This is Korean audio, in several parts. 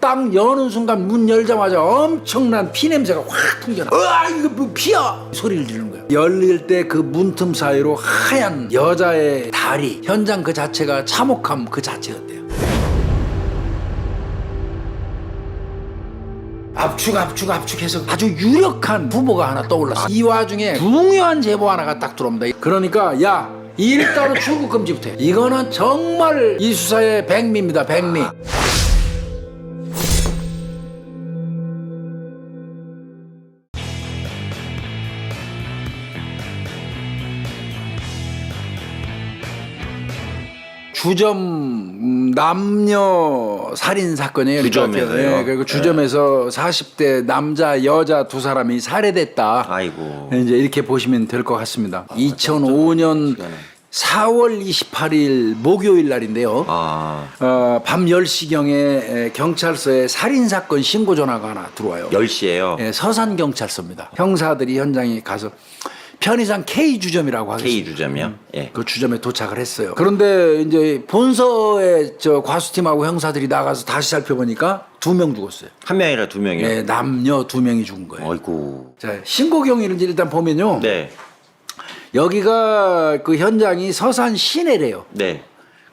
딱 여는 순간 문 열자마자 엄청난 피 냄새가 확 풍겨나. 으아 이거 뭐 피야 소리를 지르는 거야. 열릴 때 그 문틈 사이로 하얀 여자의 다리. 현장 그 자체가 참혹함 그 자체였대요. 압축 압축 압축해서 아주 유력한 후보가 하나 떠올랐어. 이 와중에 중요한 제보 하나가 딱 들어옵니다. 그러니까 야 일가로 출국 금지부터 해. 이거는 정말 이 수사의 백미입니다. 백미. 주점 음, 남녀 살인 사건이에요. 주점에서요? 네, 그리고 주점에서 40대 남자 여자 두 사람이 살해됐다. 아이고. 이제 이렇게 보시면 될 것 같습니다. 2005년 4월 28일 목요일 날인데요. 아, 어, 밤 10시경에 경찰서에 살인 사건 신고 전화가 하나 들어와요. 10시에요. 예, 서산 경찰서입니다. 형사들이 현장에 가서 편의상 K 주점이라고 하겠습니다. K 주점이요? 예. 그 주점에 도착을 했어요. 그런데 이제 본서에 저 과수팀하고 형사들이 나가서 다시 살펴보니까 두 명 죽었어요. 한 명이라 두 명이요? 네, 남녀 두 명이 죽은 거예요. 어이구. 자, 신고 경위를 일단 보면요. 네. 여기가 그 현장이 서산 시내래요. 네.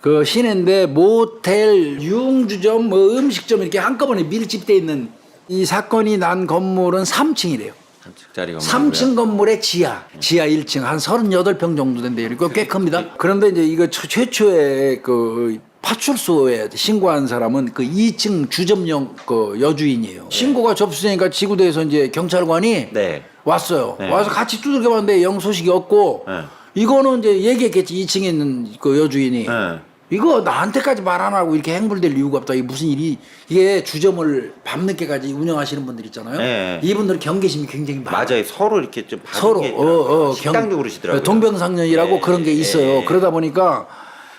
그 시내인데 모텔, 유흥주점, 뭐 음식점 이렇게 한꺼번에 밀집돼 있는 이 사건이 난 건물은 3층이래요. 3층짜리 건물. 3층 건물의 지하, 지하 1층 한 38평 정도 된대요. 이거 꽤 큽니다. 그런데 이제 이거 최- 최초의 그 파출소에 신고한 사람은 그 2층 주점용 그 여주인이에요. 신고가 접수되니까 지구대에서 이제 경찰관이 네. 왔어요. 네. 와서 같이 두들겨 봤는데 영 소식이 없고 네. 이거는 이제 얘기했겠지 2층에 있는 그 여주인이 네. 이거 나한테까지 말 안 하고 이렇게 행불될 이유가 없다. 이게 무슨 일이 이게 주점을 밤늦게까지 운영하시는 분들 있잖아요. 네. 이분들 경계심이 굉장히 많아요. 맞아요. 서로 이렇게 좀 서로 어, 어, 식당도 경- 그러시더라고요. 동병상련이라고 예, 그런 게 있어요. 예. 그러다 보니까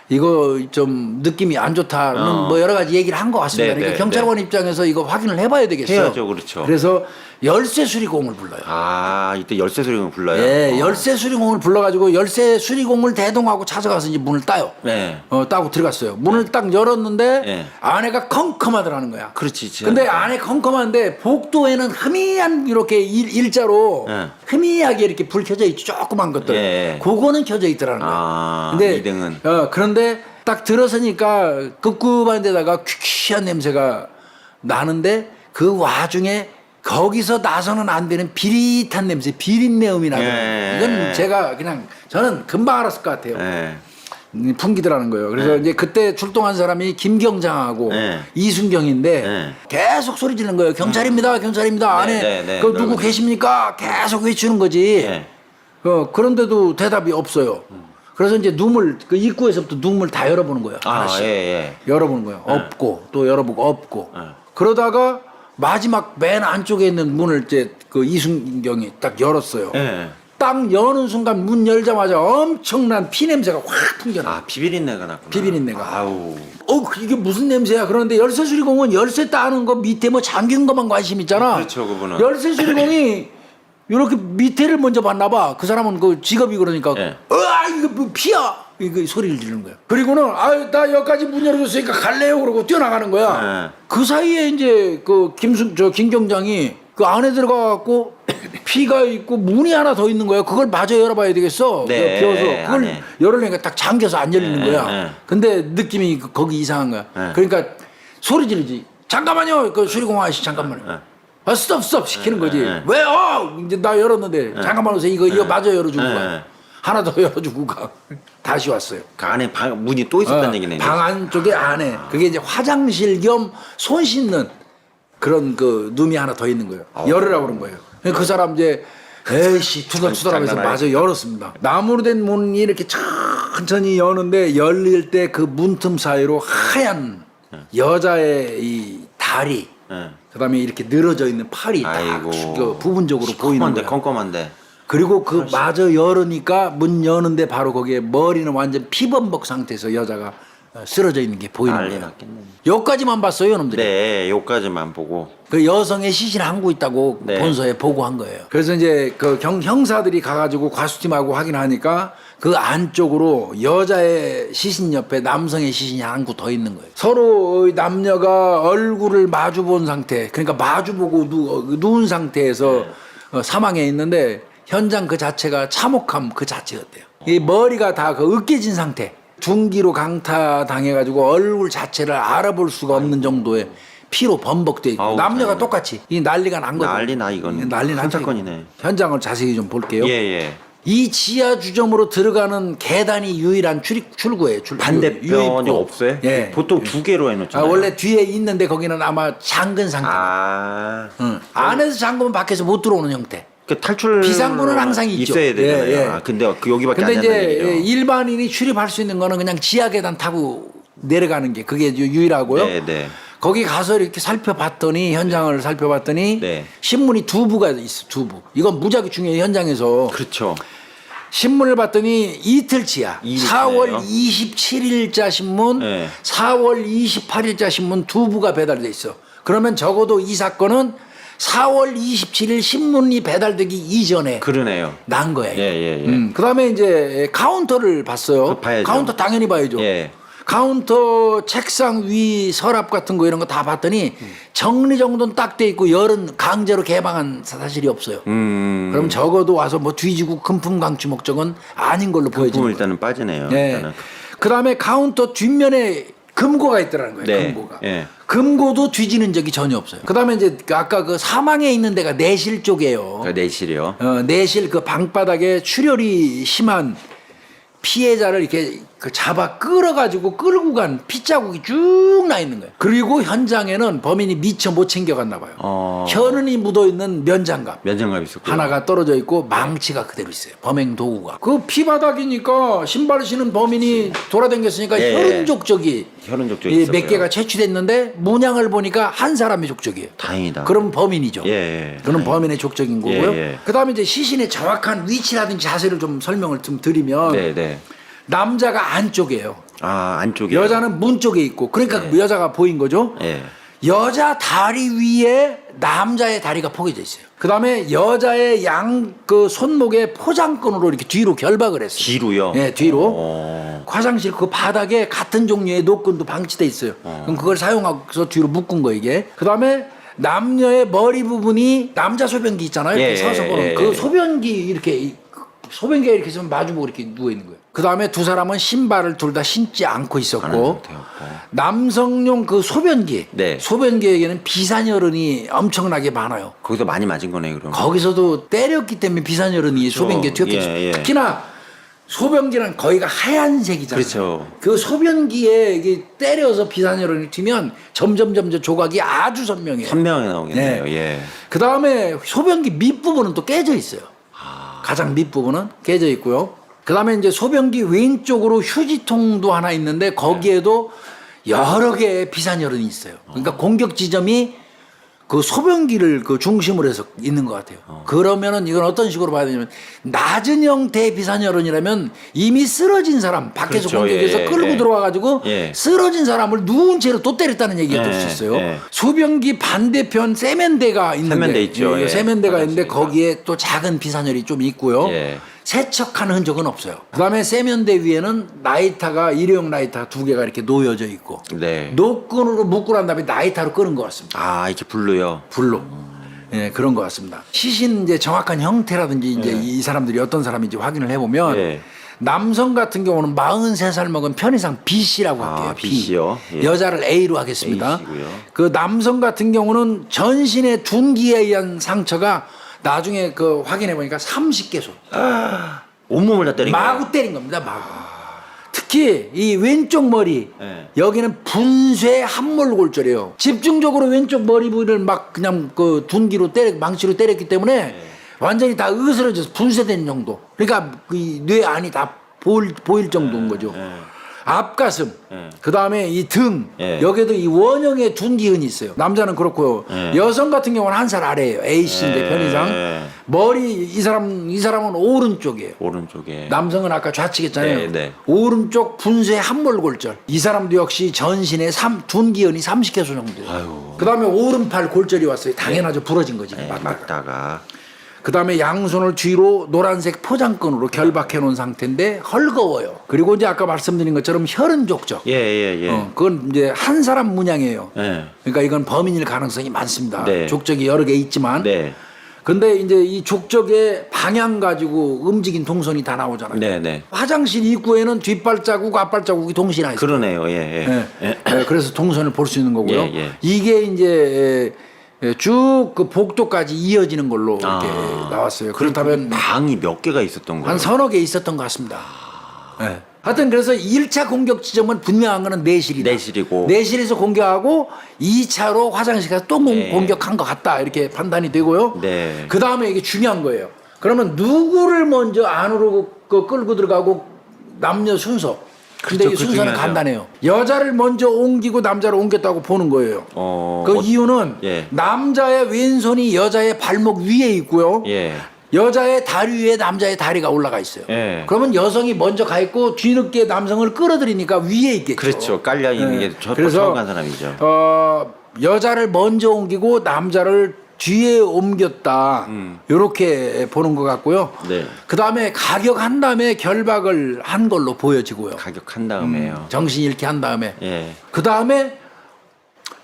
이거 좀 느낌이 안 좋다는 어. 뭐 여러 가지 얘기를 한 것 같습니다. 네, 그러니까 네, 경찰관 입장에서 이거 확인을 해봐야 되겠어요. 해야죠, 그렇죠. 그래서 열쇠 수리공을 불러요. 아, 이때 열쇠 소리가 불러요. 예, 어. 열쇠 수리공을 불러가지고 열쇠 수리공을 대동하고 찾아가서 이제 문을 따요. 네. 어, 따고 들어갔어요. 문을 딱 열었는데 네. 아내가 컴컴하더라는 거야. 그렇지. 진짜. 근데 안에 컴컴한데 복도에는 희미한 이렇게 일, 일자로 네. 희미하게 이렇게 불 켜져 있죠. 조그만 것들. 예. 그거는 켜져 있더라는 거야. 아, 근데 이등은. 어, 그런 데 딱 들어서니까 급급한 데다가 퀴퀴한 냄새가 나는데 그 와중에 거기서 나서는 안 되는 비릿한 냄새, 비린내음이 나요. 예. 이건 제가 그냥 저는 금방 알았을 것 같아요. 예. 음, 풍기더라는 거예요. 그래서 이제 그때 출동한 사람이 김경장하고 네. 이순경인데 네. 계속 소리 지르는 거예요. 경찰입니다, 경찰입니다. 안에 네, 네, 그 네. 누구 계십니까? 계속 외치는 거지. 네. 어, 그런데도 대답이 없어요. 그래서 이제 눈물 그 입구에서부터 눈물 다 열어보는 거예요. 아, 하나씩 예, 예. 열어보는 거예요. 없고 또 열어보고 없고. 네. 그러다가 마지막 맨 안쪽에 있는 문을 이제 그 이순경이 딱 열었어요. 예. 딱 여는 순간 문 열자마자 엄청난 피 냄새가 확 풍겨나. 아, 비비린내가 났구나. 비비린내가. 아우. 어 이게 무슨 냄새야? 그런데 열쇠 수리공은 열쇠 따는 거 밑에 뭐 잠긴 것만 관심 있잖아. 그렇죠, 그분은. 열쇠 수리공이 이렇게 밑에를 먼저 봤나 봐. 그 사람은 그 직업이 그러니까. 예. 으아 이거 뭐 피야. 이거 소리를 지르는 거야. 그리고는 아유 나 여기까지 문 열어줬으니까 갈래요. 그러고 뛰어나가는 거야. 예. 그 사이에 이제 그 김순 저 김경장이 그 안에 들어가갖고 피가 있고 문이 하나 더 있는 거야. 그걸 마저 열어봐야 되겠어. 네, 그 비어서 그걸 안에. 열으려니까 딱 잠겨서 안 열리는 네, 거야. 네. 근데 느낌이 그- 거기 이상한 거야. 네. 그러니까 소리 지르지. 잠깐만요. 그 수리공 아저씨 잠깐만요. 네. 아, 스톱 스톱 시키는 거지. 네. 왜요? 이제 나 열었는데 잠깐만 오세요. 이거 이거 마저 열어주고 네. 가. 하나 더 열어주고 가. 다시 왔어요. 그 안에 방, 문이 또 있었다는 어, 얘기네. 방 안쪽에 안에 그게 이제 화장실 겸 손 씻는 그런 그 룸이 하나 더 있는 거예요. 어. 열으라고 그런 거예요. 그 사람 이제 에이씨 투덜투덜하면서 장난 마저 열었습니다. 나무로 된 문이 이렇게 천천히 여는데 열릴 때 그 문틈 사이로 하얀 여자의 이 다리 예. 그다음에 이렇게 늘어져 있는 팔이 딱 아이고. 그 부분적으로 보이는 컴컴한데, 거예요. 컴컴한데. 그리고 그 마저 열으니까 문 여는데 바로 거기에 머리는 완전 피범벅 상태에서 여자가 어, 쓰러져 있는 게 보이는 난리 거예요. 났겠네. 여기까지만 봤어요, 놈들이. 네, 요까지만 보고. 그 여성의 시신을 한고 있다고 네. 본서에 보고한 거예요. 그래서 이제 그 경, 형사들이 가가지고 과수팀하고 확인하니까 그 안쪽으로 여자의 시신 옆에 남성의 시신이 한 구 더 있는 거예요. 서로 남녀가 얼굴을 마주 본 상태, 그러니까 마주 보고 누, 누운 상태에서 어, 사망해 있는데 현장 그 자체가 참혹함 그 자체였대요. 이 머리가 다 그 으깨진 상태. 둔기로 강타 당해가지고 얼굴 자체를 알아볼 수가 없는 정도의 피로 번복돼 있고 아우, 남녀가 다행이네. 똑같이 이 난리가 난 거죠. 난리 나, 이건. 예, 난리 큰 났죠. 사건이네. 현장을 자세히 좀 볼게요. 예, 예. 이 지하 주점으로 들어가는 계단이 유일한 출입 출구예요. 출, 반대편이 유입구. 없어요? 예. 보통 두 개로 아, 해놓잖아요. 원래 뒤에 있는데 거기는 아마 잠근 상태. 아. 응. 안에서 잠그면 밖에서 못 들어오는 형태. 그 탈출 비상구는 항상 있죠. 있어야 되잖아요. 예, 예. 아, 근데 그 여기밖에 근데 안 이제 한다는 얘기죠. 일반인이 출입할 수 있는 거는 그냥 지하 계단 타고 내려가는 게 그게 유- 유일하고요. 네, 네. 거기 가서 이렇게 살펴봤더니 현장을 살펴봤더니 네. 신문이 두 부가 있어 두 부. 이건 무지하게 중요해 현장에서 그렇죠. 신문을 봤더니 이틀치야. 이틀치네요. 4월 27일자 신문, 네. 4월 28일자 신문 두 부가 배달돼 있어. 그러면 적어도 이 사건은 4월 27일 신문이 배달되기 이전에 그러네요. 난 거예요. 예, 예, 예. 음, 그다음에 이제 카운터를 봤어요. 그 봐야죠. 카운터 당연히 봐야죠. 예. 카운터 책상 위 서랍 같은 거 이런 거 다 봤더니 정리 정돈 딱 돼 있고 열은 강제로 개방한 사실이 없어요. 음. 그럼 적어도 와서 뭐 뒤지고 금품 강취 목적은 아닌 걸로 보여지는 거예요. 일단은 빠지네요. 네. 일단은. 그다음에 카운터 뒷면에 금고가 있더라는 거예요. 네. 금고가. 예. 금고도 뒤지는 적이 전혀 없어요. 그다음에 이제 그 아까 그 사망에 있는 데가 내실 쪽이에요. 그 내실이요. 어, 내실 그 방바닥에 출혈이 심한 피해자를 이렇게 그 잡아 끌어가지고 끌고 간 핏자국이 쭉 나 있는 거예요. 그리고 현장에는 범인이 미처 못 챙겨갔나 봐요. 어. 현은이 묻어 있는 면장갑 면장갑 있었고. 하나가 떨어져 있고 망치가 그대로 있어요. 범행 도구가. 그 피바닥이니까 신발 신은 범인이 돌아다녔으니까 예. 혈흔 족적이 혈흔 족적이 이 있었고요. 몇 개가 채취됐는데 문양을 보니까 한 사람의 족적이에요. 다행이다. 그럼 범인이죠. 예, 예. 그는. 범인의 족적인 거고요. 예, 예. 그다음에 이제 시신의 정확한 위치라든지 자세를 좀 설명을 좀 드리면 네, 네. 남자가 안쪽이에요. 아, 안쪽에. 여자는 문 쪽에 있고 그러니까 여자가 보인 거죠. 예. 여자 다리 위에 남자의 다리가 포개져 있어요. 그다음에 여자의 양 그 손목에 포장끈으로 이렇게 뒤로 결박을 했어요. 뒤로요? 예, 뒤로. 어. 화장실 그 바닥에 같은 종류의 노끈도 방치돼 있어요. 그럼 그걸 사용해서 뒤로 묶은 거 이게. 그다음에 남녀의 머리 부분이 남자 소변기 있잖아요. 이렇게 예, 서서 보는 예, 그 예. 소변기 이렇게 이- 소변기가 이렇게 있으면 마주보고 이렇게 누워 있는 거예요. 그 다음에 두 사람은 신발을 둘 다 신지 않고 안 있었고. 남성용 그 소변기 네. 소변기에게는 비산혈흔이 엄청나게 많아요. 거기서 많이 맞은 거네, 그럼. 거기서도 때렸기 때문에 비산혈흔이 소변기에 튀었겠죠. 예, 예. 특히나 소변기는 거기가 하얀색이잖아요. 그렇죠. 그 소변기에 이게 때려서 비산혈흔이 튀면 점점 점점 조각이 아주 선명해요. 선명하게 나오겠네요. 네. 예. 그 다음에 소변기 밑부분은 또 깨져 있어요. 아. 가장 밑부분은 깨져 있고요. 그 다음에 이제 소변기 왼쪽으로 휴지통도 하나 있는데 거기에도 여러 개의 비산혈흔이 있어요. 그러니까 공격 지점이 그 소변기를 그 중심으로 해서 있는 것 같아요. 그러면은 이건 어떤 식으로 봐야 되냐면 낮은 형태의 비산혈흔이라면 이미 쓰러진 사람 밖에서 그렇죠. 공격해서 예, 예, 끌고 예. 들어와가지고 예. 쓰러진 사람을 누운 채로 또 때렸다는 얘기가 될수 예, 있어요. 예. 소변기 반대편 세면대가 있는데 세면대 있죠. 예, 예. 세면대가 있는데. 거기에 또 작은 비산혈이 좀 있고요. 예. 세척한 흔적은 없어요. 그다음에 세면대 위에는 라이터가 일회용 라이터 두 개가 이렇게 놓여져 있고 네. 노끈으로 묶고 난 다음에 라이터로 끄는 것 같습니다. 아, 이렇게 불로요. 불로. 예, 그런 것 같습니다. 시신 이제 정확한 형태라든지 이제 이 사람들이 어떤 사람인지 확인을 해보면 예. 남성 같은 경우는 43살 먹은 편의상 B씨라고 아, 할게요. B. B씨요? 예. 여자를 A로 하겠습니다. A씨고요. 그 남성 같은 경우는 전신의 둔기에 의한 상처가 나중에 그 확인해 보니까 30개소. 온몸을 다 때린 거예요. 마구 때린 겁니다. 마구. 특히 이 왼쪽 머리 네. 여기는 분쇄 함몰골절이에요. 집중적으로 왼쪽 머리 부위를 막 그냥 그 둔기로 때려 망치로 때렸기 때문에 네. 완전히 다 으스러져서 분쇄된 정도. 그러니까 그뇌 안이 다 보일, 보일 정도인 거죠. 네. 앞가슴, 네. 그 다음에 이 등, 네. 여기에도 이 원형의 둔기흔이 있어요. 남자는 그렇고요. 네. 여성 같은 경우는 한 살 아래예요. A씨인데 네. 편의상. 머리 이 사람 이 사람은 오른쪽이에요. 오른쪽에. 남성은 아까 좌측했잖아요. 네, 네. 오른쪽 분쇄 함몰골절. 이 사람도 역시 전신에 삼, 둔기연이 30개소 정도. 아유. 그 다음에 오른팔 골절이 왔어요. 당연하죠. 부러진 거지. 네, 막. 막다가. 그 다음에 양손을 뒤로 노란색 포장끈으로 결박해 놓은 상태인데 헐거워요. 그리고 이제 아까 말씀드린 것처럼 혈흔 족적. 예, 예, 예. 어, 그건 이제 한 사람 문양이에요. 예. 그러니까 이건 범인일 가능성이 많습니다. 네. 족적이 여러 개 있지만. 네. 근데 이제 이 족적의 방향 가지고 움직인 동선이 다 나오잖아요. 네, 네. 화장실 입구에는 뒷발자국, 앞발자국이 동시에 나 있어요. 그러네요. 예, 예. 예. 예, 그래서 동선을 볼 수 있는 거고요. 예, 예. 이게 이제 쭉 그 복도까지 이어지는 걸로 이렇게 아. 나왔어요. 그렇다면 방이 몇 개가 있었던 거예요? 한 서너 개 있었던 것 같습니다. 예. 하여튼 그래서 1차 공격 지점은 분명한 거는 내실이다. 내실이고. 내실에서 공격하고 2차로 화장실 가서 또 공- 네. 공격한 것 같다. 이렇게 판단이 되고요. 네. 그 다음에 이게 중요한 거예요. 그러면 누구를 먼저 안으로 그 끌고 들어가고 남녀 순서. 근데 그렇죠. 이그 순서는 중요하죠. 간단해요. 여자를 먼저 옮기고 남자를 옮겼다고 보는 거예요. 어. 그 어, 이유는 예. 남자의 왼손이 여자의 발목 위에 있고요. 예. 여자의 다리 위에 남자의 다리가 올라가 있어요. 예. 그러면 여성이 먼저 가 있고 뒤늦게 남성을 끌어들이니까 위에 있겠죠. 그렇죠. 깔려 있는 예. 게 저, 그래서, 처음 간 사람이죠. 어, 여자를 먼저 옮기고 남자를 뒤에 옮겼다. 이렇게 보는 것 같고요. 음. 네. 그 다음에 가격 한 다음에 결박을 한 걸로 보여지고요. 가격 한 다음에요. 정신 잃게 한 다음에. 예. 그 다음에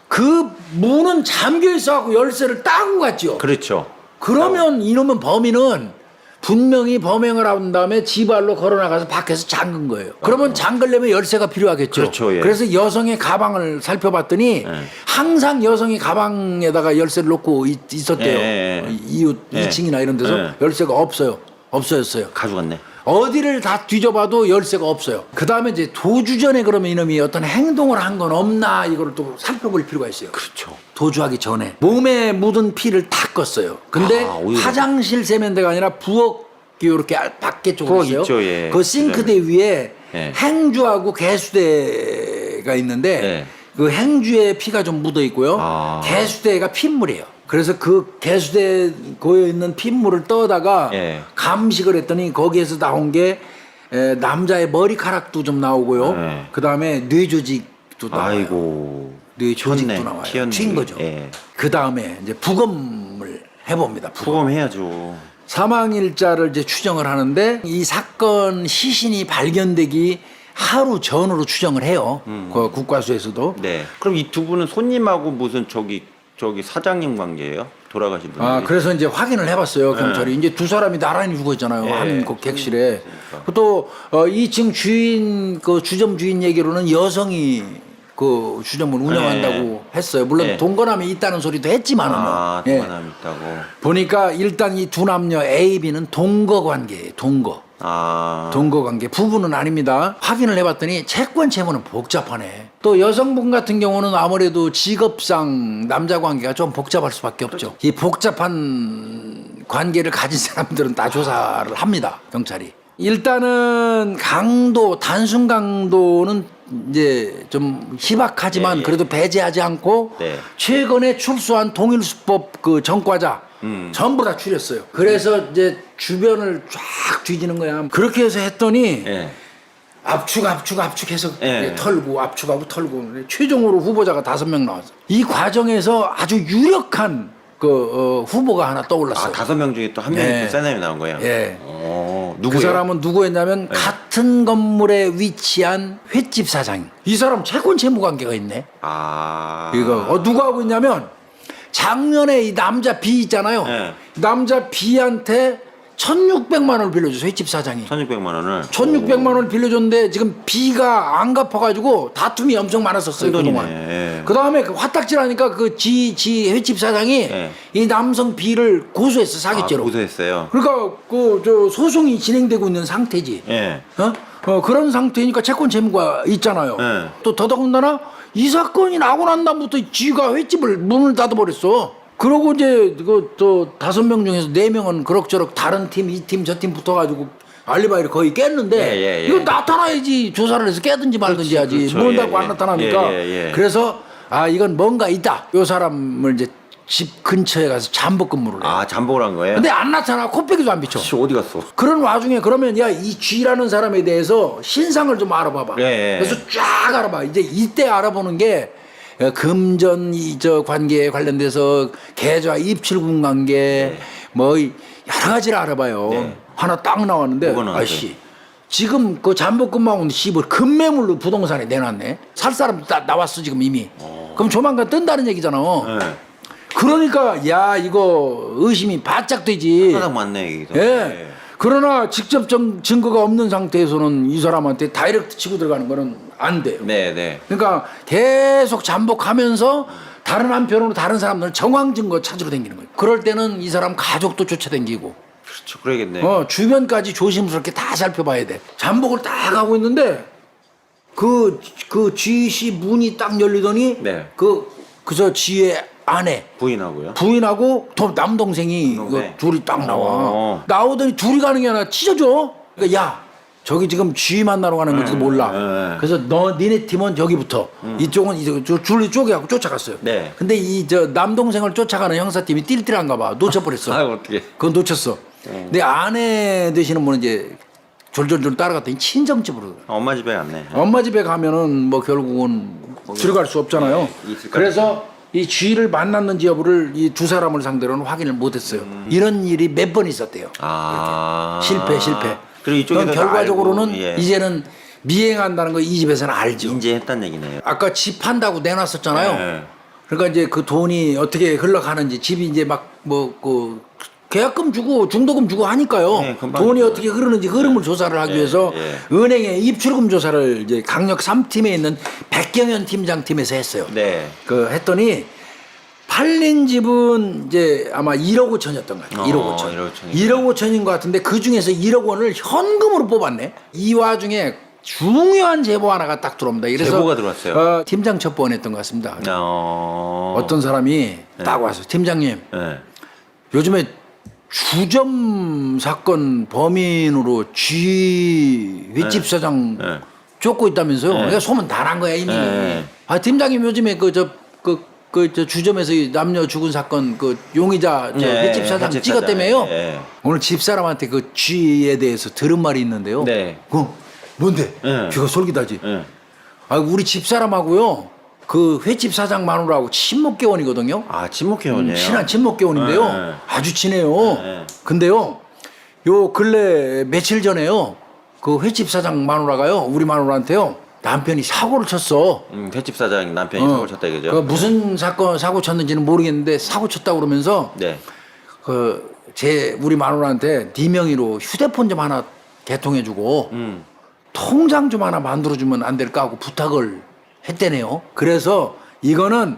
그 문은 잠겨 있어 갖고 열쇠를 따고 갔죠. 그렇죠. 그러면 이놈은 범인은 분명히 범행을 한 다음에 지발로 걸어 나가서 밖에서 잠근 거예요. 그러면 잠글려면 열쇠가 필요하겠죠. 그렇죠, 예. 래서 여성의 가방을 살펴봤더니 예. 항상 여성이 가방에다가 열쇠를 놓고 있, 었대요 예, 예, 예. 이웃 예. 2층이나 이런 데서 예. 열쇠가 없어요. 없어졌어요. 가져갔네. 어디를 다 뒤져봐도 열쇠가 없어요. 그 다음에 이제 도주 전에 그러면 이놈이 어떤 행동을 한 건 없나 이걸 또 살펴볼 필요가 있어요. 그렇죠. 도주하기 전에 몸에 묻은 피를 다 껐어요. 근데 아, 오히려. 화장실 세면대가 아니라 부엌 이렇게 밖에 쪽으로 부엌 있어요. 있죠, 예. 그 싱크대 위에 예. 행주하고 개수대가 있는데 예. 그 행주에 피가 좀 묻어 있고요. 아. 개수대가 핏물이에요. 그래서 그 개수대에 고여 있는 핏물을 떠다가 예. 감식을 했더니 거기에서 나온 게 에, 남자의 머리카락도 좀 나오고요. 예. 그 다음에 뇌조직도 나와요. 아이고. 뇌 조직도 튀었네. 나와요. 튀었네. 튄 거죠. 예. 그 다음에 이제 부검을 해봅니다. 부검. 부검해야죠. 사망일자를 이제 추정을 하는데 이 사건 시신이 발견되기 하루 전으로 추정을 해요. 그 국과수에서도. 네. 그럼 이 두 분은 손님하고 무슨 저기 저기 사장님 관계예요? 돌아가신 분이. 아 그래서 이제 확인을 해봤어요 경찰이 이제 두 사람이 나란히 죽어 있잖아요 예. 한그 객실에 그러니까. 또 어, 2층 주인 그 주점 주인 얘기로는 여성이 그 주점을 운영한다고 했어요 물론 예. 동거남이 있다는 소리도 했지만은 아, 예. 동반함 있다고. 보니까 일단 이 두 남녀 A, B는 동거 관계예요 동거 아. 동거 관계 부부는 아닙니다. 확인을 해봤더니 채권 채무는 복잡하네. 또 여성분 같은 경우는 아무래도 직업상 남자 관계가 좀 복잡할 수밖에 없죠. 이 복잡한 관계를 가진 사람들은 다 조사를 합니다. 경찰이. 일단은 강도 단순 강도는 이제 좀 희박하지만 예, 예. 그래도 배제하지 않고 네. 최근에 출소한 동일수법 그 전과자 음. 전부 다 추렸어요. 그래서 이제 주변을 쫙 뒤지는 거야. 그렇게 해서 했더니 예. 압축 압축 압축해서 예. 털고 압축하고 털고 최종으로 후보자가 다섯 명 나왔어. 이 과정에서 아주 유력한 그 어, 후보가 하나 떠올랐어요. 아 다섯 명 중에 또 한 명이 예. 또센 사람이 나온 거예요. 예. 어, 그 누구예요? 네. 사람은 누구였냐면 같은 건물에 위치한 횟집 사장. 이 사람 채권 채무 관계가 있네. 아. 이거 어, 누가 하고 있냐면 작년에 이 남자 B 있잖아요. 네. 남자 B한테 1,600만 원을 빌려줘서 횟집 사장이. 1,600만 원을. 1,600만 원을 빌려줬는데 지금 B가 안 갚아가지고 다툼이 엄청 많았었어요 큰 돈이네. 그동안. 예. 그 다음에 화딱지라니까 그지지 횟집 사장이 예. 이 남성 B를 고소했어 사기죄로. 아, 고소했어요. 그러니까 그 저 소송이 진행되고 있는 상태지. 예. 어? 어, 그런 상태니까 채권 채무가 있잖아요. 네. 또 더더군다나 이 사건이 나고 난 다음부터 지가 횟집을 문을 닫아버렸어. 그러고 이제 그또 다섯 명 중에서 네 명은 그럭저럭 다른 팀, 이 팀, 저 팀 붙어가지고 알리바이를 거의 깼는데 예, 예, 예. 이거 나타나야지 조사를 해서 깨든지 말든지 그렇지, 하지 그렇죠. 문 예, 닫고 안 예. 나타나니까 예, 예, 예. 그래서 아 이건 뭔가 있다. 요 사람을 이제 집 근처에 가서 잠복 근무를 해. 아 잠복을 한 거예요? 근데 안 나타나 코빼기도 안 비쳐. 씨 어디 갔어? 그런 와중에 그러면 야 이 쥐라는 사람에 대해서 신상을 좀 알아봐봐. 예, 예. 그래서 쫙 알아봐. 이제 이때 알아보는 게 어, 금전 이저 관계에 관련돼서 계좌 입출금 관계 예. 뭐 이- 여러 가지를 알아봐요. 네. 하나 딱 나왔는데 뭐가 나왔어요? 아씨 지금 그 잠복금방울 씨발 금매물로 부동산에 내놨네. 살 사람 다 나왔어 지금 이미. 그럼 조만간 뜬다는 얘기잖아. 네. 그러니까 야 이거 의심이 바짝 되지. 하나 맞네 여기서. 예. 그러나 직접 정- 증거가 없는 상태에서는 이 사람한테 다이렉트 치고 들어가는 거는 안 돼요. 네, 네. 그러니까 계속 잠복하면서 다른 한편으로 다른 사람들 정황 증거 찾으러 다니는 거예요. 그럴 때는 이 사람 가족도 쫓아다니고 그렇죠. 그러겠네. 어, 주변까지 조심스럽게 다 살펴봐야 돼. 잠복을 딱 하고 있는데 그, 그 쥐씨 문이 딱 열리더니 네. 그, 그저 쥐의 아내 부인하고요. 부인하고 또 남동생이 남동생. 그 둘이 딱 나와. 어. 나오더니 둘이 가는 게 아니라 찢어져. 그러니까 야 저기 지금 쥐 만나러 가는 건지도 몰라. 네. 그래서 너 니네 팀은 저기부터 이쪽은 이제 저 줄리 쪼개갖고 쫓아갔어요. 네. 근데 이 저 남동생을 쫓아가는 형사팀이 띨띨한가 봐. 놓쳐버렸어. 아 어떻게? 그건 놓쳤어. 내 아내 되시는 분은 이제 졸졸졸 따라갔더니 친정집으로. 들어가. 엄마 집에 갔네. 엄마 집에 가면은 뭐 결국은 들어갈 수 없잖아요. 네, 있을 것 그래서 이 쥐를 만났는지 여부를 이 두 사람을 상대로는 확인을 못했어요. 이런 일이 몇 번 있었대요. 아. 실패, 실패. 그리고 이쪽에서 그럼 결과적으로는 알고, 예. 이제는 미행한다는 거 이 집에서는 알죠. 인지했단 얘기네요. 아까 집 한다고 내놨었잖아요. 네. 그러니까 이제 그 돈이 어떻게 흘러가는지 집이 이제 막 뭐 그 계약금 주고 중도금 주고 하니까요. 네, 금방 돈이. 어떻게 흐르는지 흐름을 조사를 하기 예, 위해서 예. 은행에 입출금 조사를 이제 강력 3팀에 있는 백경현 팀장 팀에서 했어요. 네. 그 했더니 팔린 집은 이제 아마 1억 5천이었던 것 같아요. 어, 1억 5천. 1억 5천이구나. 1억 5천인 것 같은데 그 중에서 1억 원을 현금으로 뽑았네. 이 와중에 중요한 제보 하나가 딱 들어옵니다. 그래서 제보가 들어왔어요? 어, 팀장 첩보원했던 것 같습니다. 어. 어떤 사람이 딱 와서 팀장님 네. 요즘에 주점 사건 범인으로 쥐 횟집 사장 네. 쫓고 있다면서요? 그러니까 소문 다 난 거야 이미. 네. 아 팀장님 요즘에 그 저 그 그 저 주점에서 이 남녀 죽은 사건 그 용의자 저 네, 횟집 사장 찍었다며요? 사장, 예. 오늘 집 사람한테 그 쥐에 대해서 들은 말이 있는데요. 네. 그 뭔데? 네. 귀가 솔깃하지. 네. 아 우리 집 사람하고요. 그 횟집 사장 마누라하고 친목 개원이거든요. 아 친목 회원이에요. 음, 친한 친목 개원인데요. 네. 아주 친해요. 네. 근데요, 요 근래 며칠 전에요, 그 횟집 사장 마누라가요, 우리 마누라한테요, 남편이 사고를 쳤어. 음, 횟집 사장 남편이 어, 사고 쳤다 이거죠. 그 무슨 사건 사고 쳤는지는 모르겠는데 사고 쳤다 고 그러면서 네. 그 제 우리 마누라한테 네 명의로 휴대폰 좀 하나 개통해주고 음. 통장 좀 하나 만들어주면 안 될까 하고 부탁을 했대네요. 그래서 이거는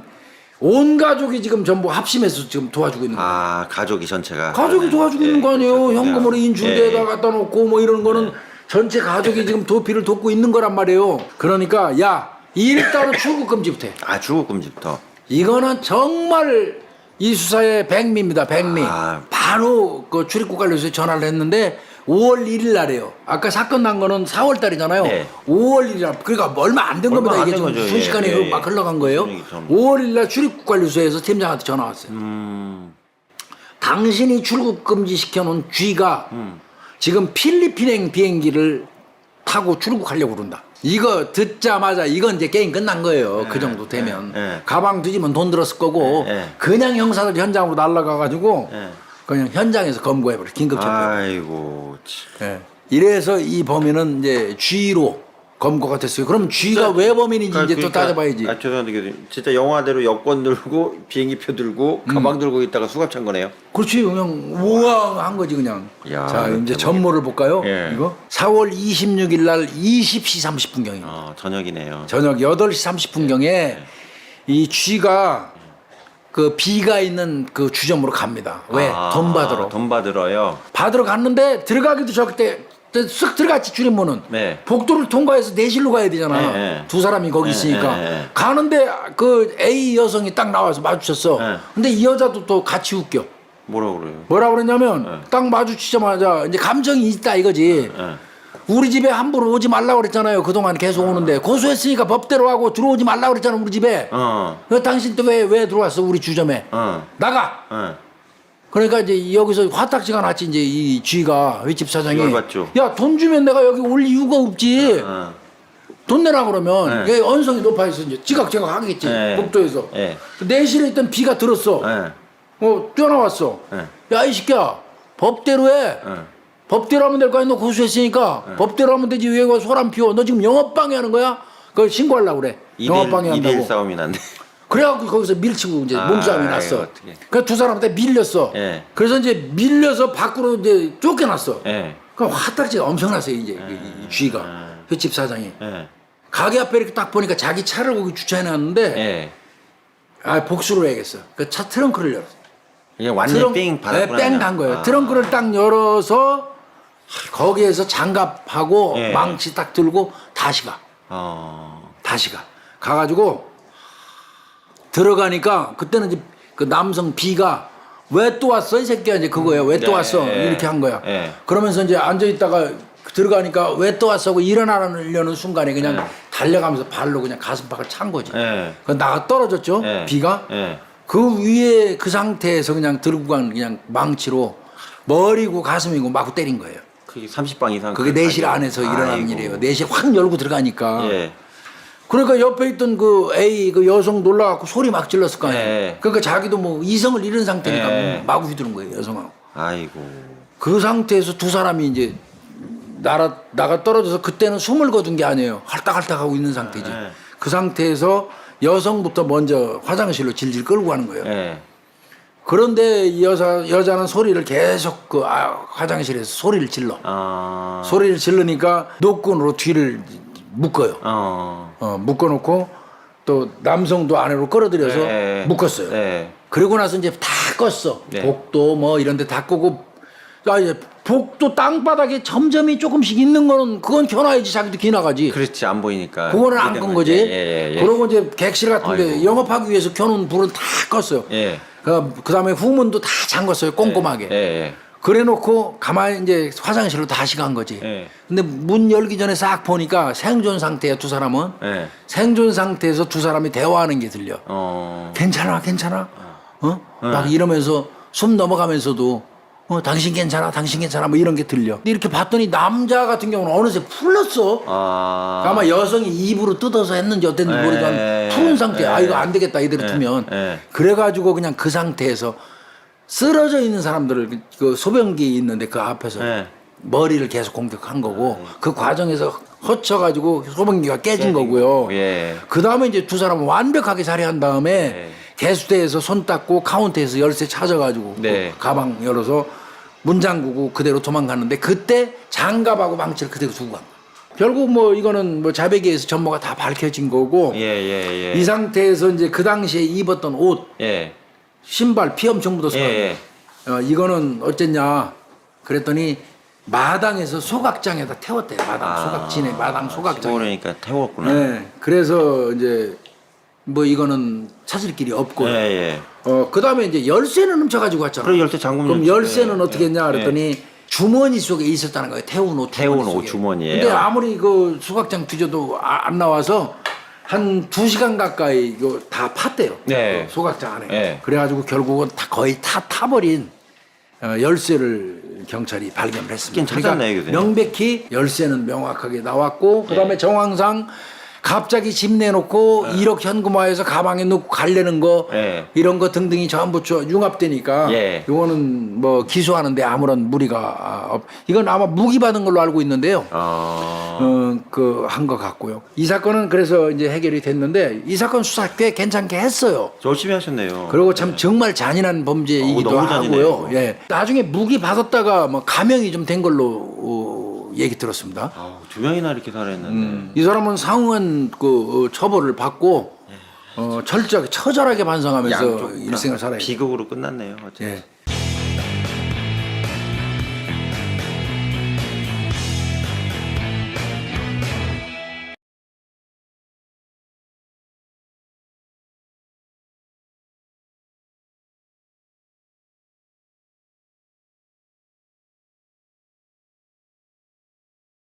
온 가족이 지금 전부 합심해서 지금 도와주고 있는 거예요. 아 가족이 전체가 가족이 네. 도와주고 예, 있는 거 아니에요. 그렇죠. 현금으로 예. 인출대에다 예. 갖다 놓고 뭐 이런 거는 전체 가족이 지금 도피를 돕고 있는 거란 말이에요. 그러니까 야 일단은 출국 금지부터 해. 아 주거금지부터. 이거는 정말 이 수사의 백미입니다. 백미. 아. 바로 그 출입국 관료소에 전화를 했는데 5월 1일 날이에요. 아까 사건 난 거는 4월 달이잖아요. 네. 5월 1일 날 그러니까 얼마 안 된 겁니다. 안 이게 된 지금 거죠. 순식간에 예, 예, 막 예. 흘러간 거예요. 좀- 5월 1일 날 출입국 관료소에서 팀장한테 전화 왔어요. 음. 당신이 출국 금지 시켜놓은 쥐가 음. 지금 필리핀행 비행기를 타고 출국하려고 그런다. 이거 듣자마자 이건 이제 게임 끝난 거예요. 그 정도 되면 네. 가방 뒤지면 돈 들었을 거고 네, 네. 그냥 형사들 현장으로 날라가 가지고 네. 그냥 현장에서 검거해버려 긴급 체포. 아이고. 참. 예. 이래서 이 범인은 이제 쥐로 검거가 됐어요. 그럼 쥐가 왜 범인인지 이제 또 따져봐야지. 아 죄송한데 교수님. 진짜 영화대로 여권 들고 비행기표 들고 음. 가방 들고 있다가 수갑 찬 거네요. 그렇지 그냥 우왕한 거지 그냥. 야, 자 이거 이제 대박이다. 전모를 볼까요? 예. 이거 4월 26일 날 20시 30분경입니다. 어 저녁이네요. 저녁 8시 30분경에 이 쥐가 그 비가 있는 그 주점으로 갑니다. 왜? 아, 돈 받으러. 돈 받으러요. 받으러 갔는데 들어가기도 적때 쓱 들어갔지 줄임문은 네. 복도를 통과해서 내실로 가야 되잖아. 네, 네. 두 사람이 거기 네, 있으니까 네, 네. 가는데 그 A 여성이 딱 나와서 마주쳤어. 네. 근데 이 여자도 또 같이 웃겨. 뭐라 그래요? 뭐라 그랬냐면 네. 딱 마주치자마자 이제 감정이 있다 이거지. 예. 우리 집에 함부로 오지 말라고 그랬잖아요. 그동안 계속 오는데 고소했으니까 법대로 하고 들어오지 말라고 그랬잖아 우리 집에. 어. 그 당신 또 왜 왜 들어왔어 우리 주점에? 어. 나가. 어. 그러니까 이제 여기서 화딱지가 났지 이제 이 쥐가 윗집 사장이 열받죠. 야돈 주면 내가 여기 올 이유가 없지 어. 돈 내라 그러면 네. 여기 언성이 높아서 이제 지각지각 하겠지 네. 복도에서 예. 내실에 있던 비가 들었어 예. 어 뛰어나왔어 네. 야이 새끼야 법대로 해. 응. 법대로 하면 될 거 아니야. 너 고소했으니까 네. 법대로 하면 되지. 왜 이거 소란 피워? 너 지금 영업 방해 하는 거야? 그걸 신고하려고 그래. 영업 방해 2대1 한다고. 싸움이 났네. 그래갖고 거기서 밀치고 이제 아, 몸싸움이 났어. 어떡해. 그래서 두 사람한테 밀렸어. 예. 그래서 이제 밀려서 밖으로 이제 쫓겨났어. 예. 그 화딱지가 엄청났어요 이제 이- 이 쥐가 횟집 사장이 예. 가게 앞에 이렇게 딱 보니까 자기 차를 거기 주차해놨는데 예. 아 복수를 해야겠어. 그 차 트렁크를 열었어. 이게 완전 삥 받았구나. 뺑간. 거예요. 아. 트렁크를 딱 열어서 거기에서 장갑하고 예. 망치 딱 들고 다시 가. 어. 다시 가. 가가지고 들어가니까 그때는 이제 그 남성 B가 왜 또 왔어 이 새끼야 이제 그거예요. 왜또 네, 왔어 예. 이렇게 한 거야. 예. 그러면서 이제 앉아 있다가 들어가니까 왜 또 왔어 하고 일어나려는 순간에 그냥 예. 달려가면서 발로 그냥 가슴팍을 찬 거지. 예. 그 나가 떨어졌죠. 예. B가 예. 그 위에 그 상태에서 그냥 들고 간 그냥 망치로 머리고 가슴이고 마구 때린 거예요. 그게 30방 이상. 그게 내실 안에서 일어나는 아이고. 일이에요. 내실 확 열고 들어가니까. 예. 그러니까 옆에 있던 그 A 그 여성 놀라갖고 소리 막 질렀을 거 아니에요. 네. 그러니까 자기도 뭐 이성을 잃은 상태니까 네. 마구 휘두른 거예요 여성하고. 아이고. 그 상태에서 두 사람이 이제 나라 나가 떨어져서 그때는 숨을 거둔 게 아니에요. 할딱할딱하고 있는 상태지. 네. 그 상태에서 여성부터 먼저 화장실로 질질 끌고 가는 거예요. 예. 그런데 이 여자 여자는 소리를 계속 그 아, 화장실에서 소리를 질러. 아. 소리를 질르니까 노끈으로 뒤를 묶어요. 어. 어, 묶어놓고 또 남성도 안으로 끌어들여서 네. 묶었어요. 네. 그리고 나서 이제 다 껐어. 네. 복도 뭐 이런 데 다 끄고 아 이제 복도 땅바닥에 점점이 조금씩 있는 거는 그건 켜놔야지 자기도 기나가지. 그렇지 안 보이니까. 그거는 안 끈 거지. 예, 예, 예. 그러고 이제 객실 같은데 아이고. 영업하기 위해서 켜놓은 불은 다 껐어요. 예. 그 그다음에 후문도 다 잠갔어요. 꼼꼼하게. 예, 예. 그래놓고 가만히 이제 화장실로 다시 간 거지. 예. 근데 문 열기 전에 싹 보니까 생존 상태야 두 사람은. 예. 생존 상태에서 두 사람이 대화하는 게 들려. 어. 괜찮아, 괜찮아. 어? 막 이러면서 숨 넘어가면서도 어, 당신 괜찮아, 당신 괜찮아, 뭐 이런 게 들려. 근데 이렇게 봤더니 남자 같은 경우는 어느새 풀렸어. 아. 아마 여성이 입으로 뜯어서 했는지 어땠는지 에, 모르지만 푸른 상태야. 아, 에. 이거 안 되겠다, 이대로 에, 두면. 에. 그래가지고 그냥 그 상태에서 쓰러져 있는 사람들을 그- 그 소변기 있는데 그 앞에서 에. 머리를 계속 공격한 거고 그 과정에서 허쳐가지고 소변기가 깨진 거고요. 예. 그 다음에 이제 두 사람은 완벽하게 살해한 다음에 네. 개수대에서 손 닦고 카운터에서 열쇠 찾아가지고 네. 그 가방 열어서 문 잠그고 그대로 도망갔는데 그때 장갑하고 망치를 그대로 두고 간 거야. 결국 뭐 이거는 뭐 자백에서 전모가 다 밝혀진 거고 예, 예, 예. 이 상태에서 이제 그 당시에 입었던 옷, 예. 신발 피 엄청 묻어서 예, 어, 이거는 어쨌냐 그랬더니 마당에서 소각장에다 태웠대요. 마당 아. 소각진에 마당 소각장에. 그러니까 태웠구나. 네. 그래서 이제 뭐 이거는 찾을 길이 없고. 예, 예. 어, 그 다음에 이제 열쇠는 훔쳐 가지고 왔잖아. 그럼 열쇠 잠금 그럼 열쇠. 열쇠는 어떻게 했냐 그랬더니 주머니 속에 있었다는 거예요. 태운 옷. 태운 주머니 옷 속에. 주머니에요. 근데 아무리 그 수각장 뒤져도 아- 안 나와서 한 두 시간 가까이 이거 다 팠대요. 네. 그 소각장 안에. 네. 그래가지고 결국은 다 거의 다 타버린 어, 열쇠를 경찰이 발견을 했습니다. 찾긴 찾았네요, 교수님. 명백히 열쇠는 명확하게 나왔고 그다음에 네. 정황상 갑자기 집 내놓고 1억 현금화해서 가방에 넣고 갈래는 거 네. 이런 거 등등이 전부 저 융합되니까 예. 이거는 뭐 기소하는데 아무런 무리가 없. 이건 아마 무기 받은 걸로 알고 있는데요. 어. 어, 그 한 것 같고요. 이 사건은 그래서 이제 해결이 됐는데 이 사건 수사 꽤 괜찮게 했어요. 열심히 하셨네요. 그리고 참 정말 잔인한 범죄이기도 어, 너무 잔인해요, 하고요. 이거. 예. 나중에 무기 받았다가 뭐 감형이 좀 된 걸로 어, 얘기 들었습니다. 아우, 두 명이나 이렇게 살아있는데. 음. 이 사람은 상응한 그 어, 처벌을 받고 어, 철저하게 처절하게 반성하면서 양쪽 다 일생을 살아야 돼요. 비극으로 끝났네요. 어쨌든. 예.